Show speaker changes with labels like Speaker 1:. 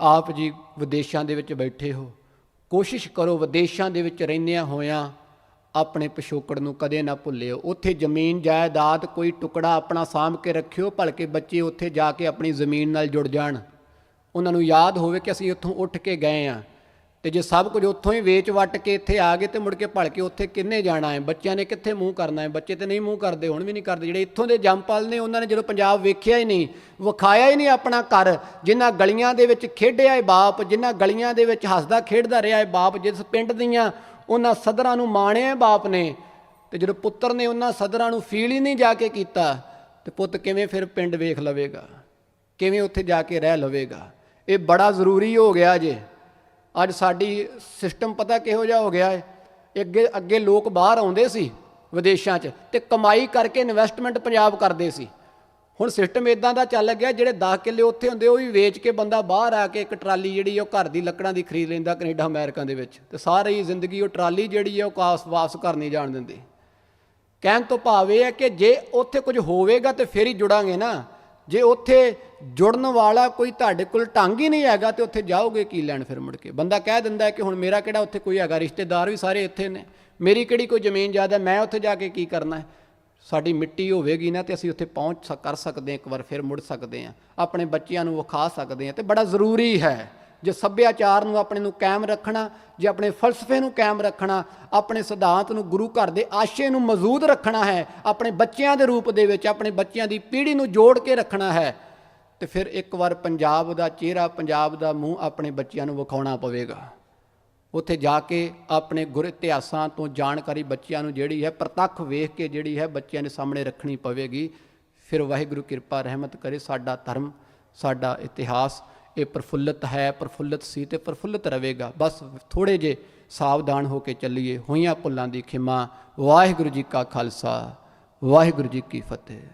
Speaker 1: ਆਪ ਜੀ ਵਿਦੇਸ਼ਾਂ ਦੇ ਵਿੱਚ ਬੈਠੇ ਹੋ, ਕੋਸ਼ਿਸ਼ ਕਰੋ ਵਿਦੇਸ਼ਾਂ ਦੇ ਵਿੱਚ ਰਹਿੰਦਿਆਂ ਹੋਇਆਂ ਆਪਣੇ ਪਿਛੋਕੜ ਨੂੰ ਕਦੇ ਨਾ ਭੁੱਲਿਓ। ਉੱਥੇ ਜ਼ਮੀਨ ਜਾਇਦਾਦ ਕੋਈ ਟੁਕੜਾ ਆਪਣਾ ਸਾਂਭ ਕੇ ਰੱਖਿਓ, ਭਲਕੇ ਬੱਚੇ ਉੱਥੇ ਜਾ ਕੇ ਆਪਣੀ ਜ਼ਮੀਨ ਨਾਲ ਜੁੜ ਜਾਣ। ਉਹਨਾਂ ਨੂੰ ਯਾਦ ਹੋਵੇ ਕਿ ਅਸੀਂ ਉੱਥੋਂ ਉੱਠ ਕੇ ਗਏ ਆ। ਤੇ ਜੇ ਸਭ ਕੁਝ ਉੱਥੋਂ ਹੀ ਵੇਚ ਵੱਟ ਕੇ ਇੱਥੇ ਆ ਗਏ ਤੇ ਮੁੜ ਕੇ ਭਲਕੇ ਉੱਥੇ ਕਿੰਨੇ ਜਾਣਾ ਹੈ? ਬੱਚਿਆਂ ਨੇ ਕਿੱਥੇ ਮੂੰਹ ਕਰਨਾ ਹੈ? ਬੱਚੇ ਤੇ ਨਹੀਂ ਮੂੰਹ ਕਰਦੇ, ਹੁਣ ਵੀ ਨਹੀਂ ਕਰਦੇ। ਜਿਹੜੇ ਇੱਥੋਂ ਦੇ ਜੰਮਪਲ ਨੇ, ਉਹਨਾਂ ਨੇ ਜਦੋਂ ਪੰਜਾਬ ਵੇਖਿਆ ਹੀ ਨਹੀਂ, ਵਿਖਾਇਆ ਹੀ ਨਹੀਂ ਆਪਣਾ ਘਰ, ਜਿਨ੍ਹਾਂ ਗਲੀਆਂ ਦੇ ਵਿੱਚ ਖੇਡਿਆ ਹੈ ਬਾਪ, ਜਿਨ੍ਹਾਂ ਗਲੀਆਂ ਦੇ ਵਿੱਚ ਹੱਸਦਾ ਖੇਡਦਾ ਰਿਹਾ ਹੈ ਬਾਪ, ਜਿਸ ਪਿੰਡ ਦੀਆਂ ਉਹਨਾਂ ਸਦਰਾਂ ਨੂੰ ਮਾਣਿਆ ਹੈ ਬਾਪ ਨੇ, ਤੇ ਜਦੋਂ ਪੁੱਤਰ ਨੇ ਉਹਨਾਂ ਸਦਰਾਂ ਨੂੰ ਫੀਲ ਹੀ ਨਹੀਂ ਜਾ ਕੇ ਕੀਤਾ, ਤੇ ਪੁੱਤ ਕਿਵੇਂ ਫਿਰ ਪਿੰਡ ਵੇਖ ਲਵੇਗਾ? ਕਿਵੇਂ ਉੱਥੇ ਜਾ ਕੇ ਰਹਿ ਲਵੇਗਾ? ਇਹ ਬੜਾ ਜ਼ਰੂਰੀ ਹੋ ਗਿਆ ਜੇ। ਅੱਜ ਸਾਡੀ ਸਿਸਟਮ ਪਤਾ ਕਿਹੋ ਜਿਹਾ ਹੋ ਗਿਆ ਹੈ ਅੱਗੇ ਅੱਗੇ ਲੋਕ ਬਾਹਰ ਆਉਂਦੇ ਸੀ ਵਿਦੇਸ਼ਾਂ 'ਚ ਤੇ ਕਮਾਈ ਕਰਕੇ ਇਨਵੈਸਟਮੈਂਟ ਪੰਜਾਬ ਕਰਦੇ ਸੀ। ਹੁਣ ਸਿਸਟਮ ਇਦਾਂ ਦਾ ਚੱਲ ਗਿਆ, ਜਿਹੜੇ 10 ਕਿੱਲੇ ਉੱਥੇ ਹੁੰਦੇ, ਉਹ ਵੀ ਵੇਚ ਕੇ ਬੰਦਾ ਬਾਹਰ ਆ ਕੇ ਇੱਕ ਟਰਾਲੀ ਜਿਹੜੀ ਉਹ ਘਰ ਦੀ ਲੱਕੜਾਂ ਦੀ ਖਰੀਦ ਲੈਂਦਾ ਕੈਨੇਡਾ ਅਮਰੀਕਾ ਦੇ ਵਿੱਚ। ਤੇ ਸਾਰੀ ਜ਼ਿੰਦਗੀ ਉਹ ਟਰਾਲੀ ਜਿਹੜੀ ਹੈ ਉਹ ਕਾਸ ਵਾਪਸ ਘਰ ਨਹੀਂ ਜਾਣ ਦਿੰਦੀ। ਕਹਿਣ ਤੋਂ ਭਾਵ ਇਹ ਹੈ ਕਿ ਜੇ ਉੱਥੇ ਕੁਝ ਹੋਵੇਗਾ ਤੇ ਫੇਰ ਹੀ ਜੁੜਾਂਗੇ ਨਾ। ਜੇ ਉੱਥੇ ਜੁੜਨ ਵਾਲਾ ਕੋਈ ਤੁਹਾਡੇ ਕੋਲ ਢੰਗ ਹੀ ਨਹੀਂ ਹੈਗਾ ਤੇ ਉੱਥੇ ਜਾਓਗੇ ਕੀ ਲੈਣ ਫਿਰ ਮੁੜ ਕੇ? ਬੰਦਾ ਕਹਿ ਦਿੰਦਾ ਕਿ ਹੁਣ ਮੇਰਾ ਕਿਹੜਾ ਉੱਥੇ ਕੋਈ ਹੈਗਾ? ਰਿਸ਼ਤੇਦਾਰ ਵੀ ਸਾਰੇ ਇੱਥੇ ਨੇ। ਮੇਰੀ ਕਿਹੜੀ ਕੋਈ ਜ਼ਮੀਨ ਜ਼ਿਆਦਾ ਮੈਂ ਉੱਥੇ ਜਾ ਕੇ ਕੀ ਕਰਨਾ ਹੈ? ਸਾਡੀ ਮਿੱਟੀ ਹੋਵੇਗੀ ਨਾ ਤੇ ਅਸੀਂ ਉੱਥੇ ਪਹੁੰਚ ਸਕ- ਕਰ ਸਕਦੇ ਹਾਂ ਇੱਕ ਵਾਰ ਫਿਰ ਮੁੜ ਸਕਦੇ ਹਾਂ। ਆਪਣੇ ਬੱਚਿਆਂ ਨੂੰ ਵਿਖਾ ਸਕਦੇ ਹਾਂ ਤੇ ਬੜਾ ਜ਼ਰੂਰੀ ਹੈ ਜੇ ਸੱਭਿਆਚਾਰ ਨੂੰ ਆਪਣੇ ਨੂੰ ਕਾਇਮ ਰੱਖਣਾ, ਜੇ ਆਪਣੇ ਫਲਸਫੇ ਨੂੰ ਕਾਇਮ ਰੱਖਣਾ, ਆਪਣੇ ਸਿਧਾਂਤ ਨੂੰ ਗੁਰੂ ਘਰ ਦੇ ਆਸ਼ੇ ਨੂੰ ਮੌਜੂਦ ਰੱਖਣਾ ਹੈ, ਆਪਣੇ ਬੱਚਿਆਂ ਦੇ ਰੂਪ ਦੇ ਵਿੱਚ, ਆਪਣੇ ਬੱਚਿਆਂ ਦੀ ਪੀੜ੍ਹੀ ਨੂੰ ਜੋੜ ਕੇ ਰੱਖਣਾ ਹੈ ਤੇ ਫਿਰ ਇੱਕ ਵਾਰ ਪੰਜਾਬ ਦਾ ਚਿਹਰਾ, ਪੰਜਾਬ ਦਾ ਮੂੰਹ ਆਪਣੇ ਬੱਚਿਆਂ ਨੂੰ ਵਿਖਾਉਣਾ ਪਵੇਗਾ। ਉੱਥੇ ਜਾ ਕੇ ਆਪਣੇ ਗੁਰ ਇਤਿਹਾਸਾਂ ਤੋਂ ਜਾਣਕਾਰੀ ਬੱਚਿਆਂ ਨੂੰ ਜਿਹੜੀ ਹੈ, ਪ੍ਰਤੱਖ ਵੇਖ ਕੇ ਜਿਹੜੀ ਹੈ ਬੱਚਿਆਂ ਦੇ ਸਾਹਮਣੇ ਰੱਖਣੀ ਪਵੇਗੀ। ਫਿਰ ਵਾਹਿਗੁਰੂ ਕਿਰਪਾ ਰਹਿਮਤ ਕਰੇ, ਸਾਡਾ ਧਰਮ, ਸਾਡਾ ਇਤਿਹਾਸ, ਇਹ ਪ੍ਰਫੁੱਲਤ ਹੈ, ਪ੍ਰਫੁੱਲਤ ਸੀ ਤੇ ਪ੍ਰਫੁੱਲਤ ਰਹੇਗਾ। ਬਸ ਥੋੜੇ ਜੇ ਸਾਵਧਾਨ ਹੋ ਕੇ ਚੱਲੀਏ, ਹੋਈਆਂ ਭੁੱਲਾਂ ਦੀ ਖਿਮਾ। ਵਾਹਿਗੁਰੂ ਜੀ ਕਾ ਖਾਲਸਾ, ਵਾਹਿਗੁਰੂ ਜੀ ਕੀ ਫਤਿਹ।